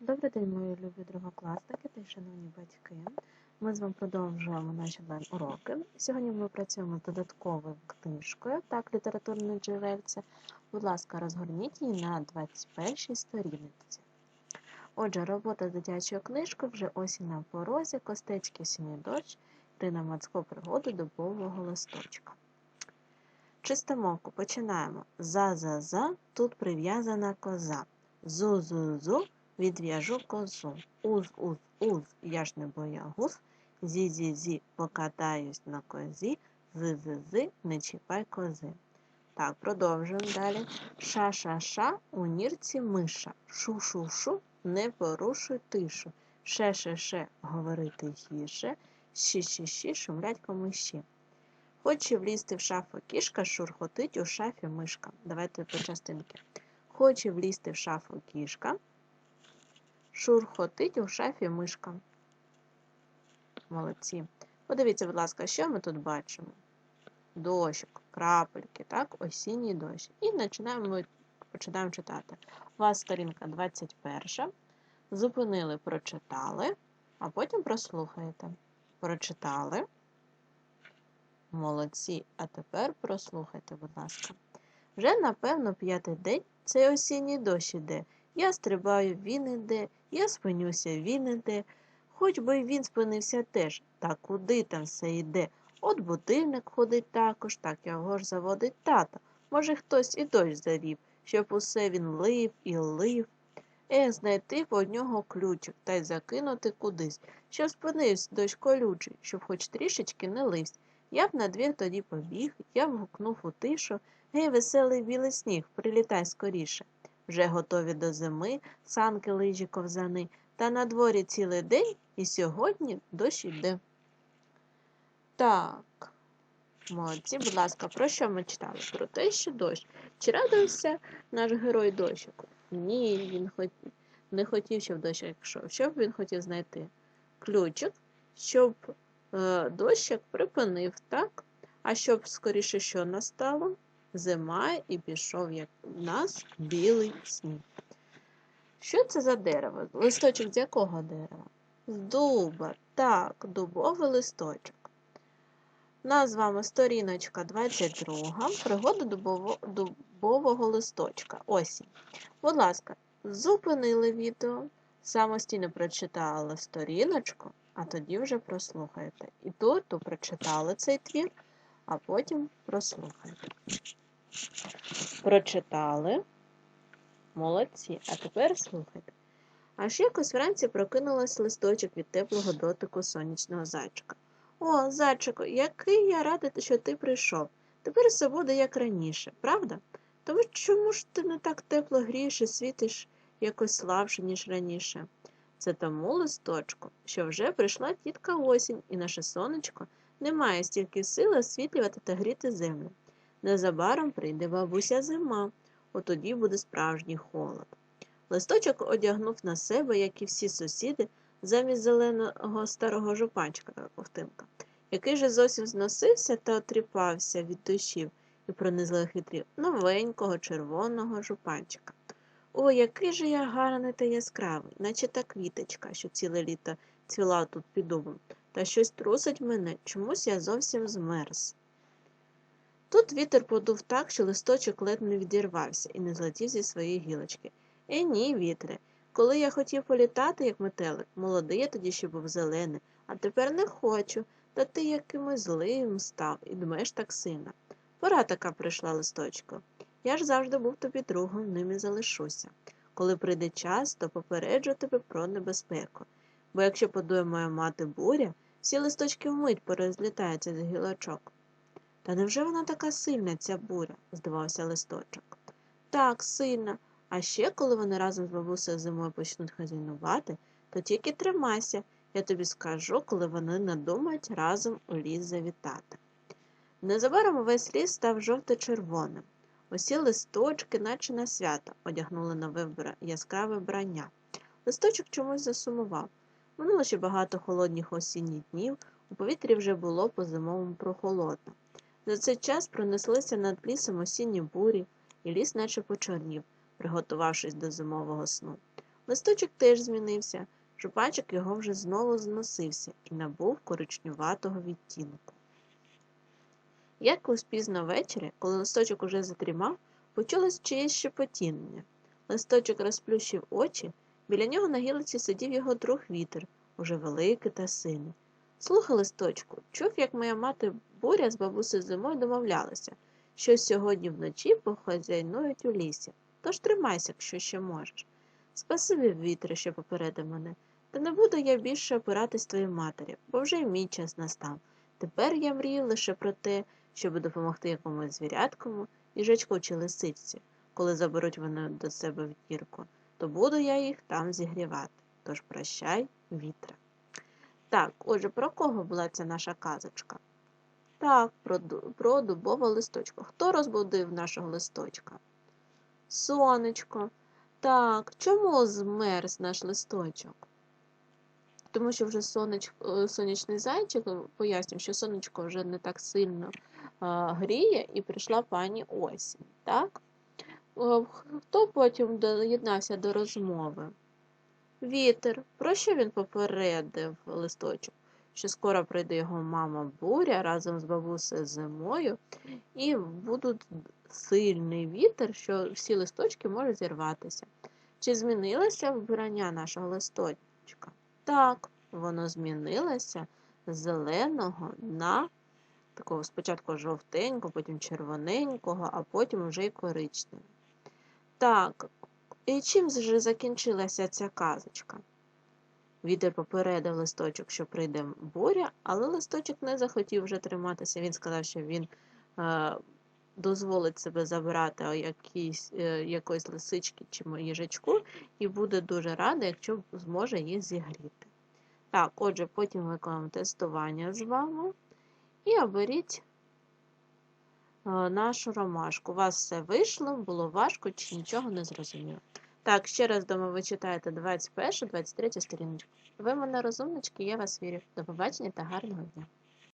Добрий день, мої любі другокласники та шановні батьки. Ми з вами продовжуємо наші онлайн-уроки. Сьогодні ми працюємо з додатковою книжкою, так, літературне джерельце. Будь ласка, розгорніть її на 21 сторінці. Отже, робота з дитячою книжкою вже осінь на порозі, Костецький осінній дощ, Ірина Мацько пригоди дубового листочка. Чистомовку починаємо. За-за-за, тут прив'язана коза. Зу-зу-зу, відв'яжу козу. Уз-уз-уз, я ж не боягуз. Зі-зі-зі, покатаюсь на козі. Зи-зи-зи, не чіпай кози. Так, продовжуємо далі. Ша-ша-ша, у нірці миша. Шу-шу-шу, не порушуй тишу. Ше-ше-ше, говори тихіше. Щі-щі-щі, шумлять комиші. Хоче влізти в шафу кішка, шурхотить у шафі мишка. Давайте по частинки. Хоче влізти в шафу кішка, шурхотить у шафі мишка. Молодці. Подивіться, будь ласка, що ми тут бачимо? Дощик, крапельки, так, осінній дощ. І починаємо, починаємо читати. У вас сторінка 21. Зупинили, прочитали, а потім прослухаєте. Прочитали. Молодці. А тепер прослухайте, будь ласка. Вже, напевно, п'ятий день цей осінній дощ іде. Я стрибаю, він іде, я спинюся, він іде. Хоч би він спинився теж, та куди там все йде? От будильник ходить також, так його ж заводить тато. Може, хтось і дощ завів, щоб усе він лив і лив. Ех, знайти по нього ключик та й закинути кудись, щоб спинився дощ колючий, щоб хоч трішечки не лився. Я б на двір тоді побіг, я б гукнув у тишу, гей, веселий білий сніг, прилітай скоріше. Вже готові до зими, санки лижі ковзани, та на дворі цілий день і сьогодні дощ іде. Так, молодці, будь ласка, про що ми читали? Про те, що дощ. Чи радився наш герой дощику? Ні, він хот... не хотів, щоб дощик йшов. Що б він хотів знайти? Ключик, щоб е, дощик припинив, так? А щоб скоріше що настало? Зима і пішов, як у нас, білий сніг. Що це за дерево? Листочок з якого дерева? З дуба, так, дубовий листочок. Нас з вами сторіночка 22, пригода дубово, дубового листочка. Осінь. Будь ласка, зупинили відео, самостійно прочитали сторіночку, а тоді вже прослухайте. І тут прочитали цей твір, а потім прослухайте. Прочитали. Молодці. А тепер слухайте. Аж якось вранці прокинулась листочок від теплого дотику сонячного зайчика. О, зайчику, який я радий, що ти прийшов. Тепер все буде як раніше, правда? Тому чому ж ти не так тепло грієш і світиш якось слабше, ніж раніше? Це тому листочку, що вже прийшла тітка осінь, і наше сонечко не має стільки сили освітлювати та гріти землю. Незабаром прийде бабуся зима, от тоді буде справжній холод. Листочок одягнув на себе, як і всі сусіди, замість зеленого старого жупанчика ковтинка, який же зовсім зносився та отріпався від дощів і пронизливих вітрів новенького червоного жупанчика. О, який же я гарний та яскравий, наче та квіточка, що ціле літо цвіла тут під дубом, та щось трусить мене, чомусь я зовсім змерз. Тут вітер подув так, що листочок ледь не відірвався і не злетів зі своєї гілочки. Е, ні, вітре. Коли я хотів політати, як метелик, молодий я тоді ще був зелений, а тепер не хочу, та ти якимось злим став і дмеш так сильно. Пора така прийшла листочко. Я ж завжди був тобі другом, ним і залишуся. Коли прийде час, то попереджу тебе про небезпеку. Бо якщо подує моя мати буря, всі листочки вмить порозлітаються з гілочок. Та невже вона така сильна, ця буря? здивався листочок. Так, сильна. А ще, коли вони разом з бабусею зимою почнуть хазяйнувати, то тільки тримайся, я тобі скажу, коли вони надумають разом у ліс завітати. Незабаром увесь ліс став жовто-червоним. Усі листочки, наче на свято, одягнули нове яскраве вбрання. Листочок чомусь засумував. Минуло ще багато холодних осінніх днів, у повітрі вже було по зимовому прохолодно. За цей час пронеслися над лісом осінні бурі, і ліс наче почорнів, приготувавшись до зимового сну. Листочок теж змінився, жупачок його вже знову зносився і набув коричнюватого відтінку. Якось пізно ввечері, коли листочок уже затрімав, почулось чиєсь шепотіння. Листочок розплющив очі, біля нього на гілиці сидів його друг вітер, уже великий та сильний. Слухай, листочку, чув, як моя мати буря з бабусею зимою домовлялися, що сьогодні вночі похазяйнують у лісі. Тож тримайся, якщо ще можеш. Спасибі, вітре, що попередив мене. Та не буду я більше опиратись твоїй матері, бо вже й мій час настав. Тепер я мрію лише про те, щоб допомогти якомусь звіряткому, їжачку чи лисичці. Коли заберуть вони до себе в дірку, то буду я їх там зігрівати. Тож прощай, вітре. Так, отже, про кого була ця наша казочка? Так, про, про дубове листочко. Хто розбудив нашого листочка? Сонечко. Так, чому змерз наш листочок? Тому що вже соneч... е, сонячний зайчик, е, пояснюю, що сонечко вже не так сильно а, гріє і прийшла пані осінь. Так? Е, Хто потім доєднався до розмови? Вітер. Про що він попередив листочок? Що скоро прийде його мама буря разом з бабусею зимою, і буде сильний вітер, що всі листочки можуть зірватися. Чи змінилося вбрання нашого листочка? Так, воно змінилося з зеленого на такого спочатку жовтенького, потім червоненького, а потім вже й коричневого. Так, і чим же закінчилася ця казочка? Вітер попередив листочок, що прийде буря, але листочок не захотів вже триматися. Він сказав, що він е, дозволить себе забрати у якійсь, е, якоїсь лисички чи їжачку, і буде дуже радий, якщо зможе їх зігріти. Так, отже, потім виконуємо тестування з вами і оберіть е, нашу ромашку. У вас все вийшло, було важко чи нічого не зрозуміло. Так, ще раз дома ви читаєте 21, 23 сторіночку. Ви мене розумнички, я вас вірю. До побачення та гарного дня.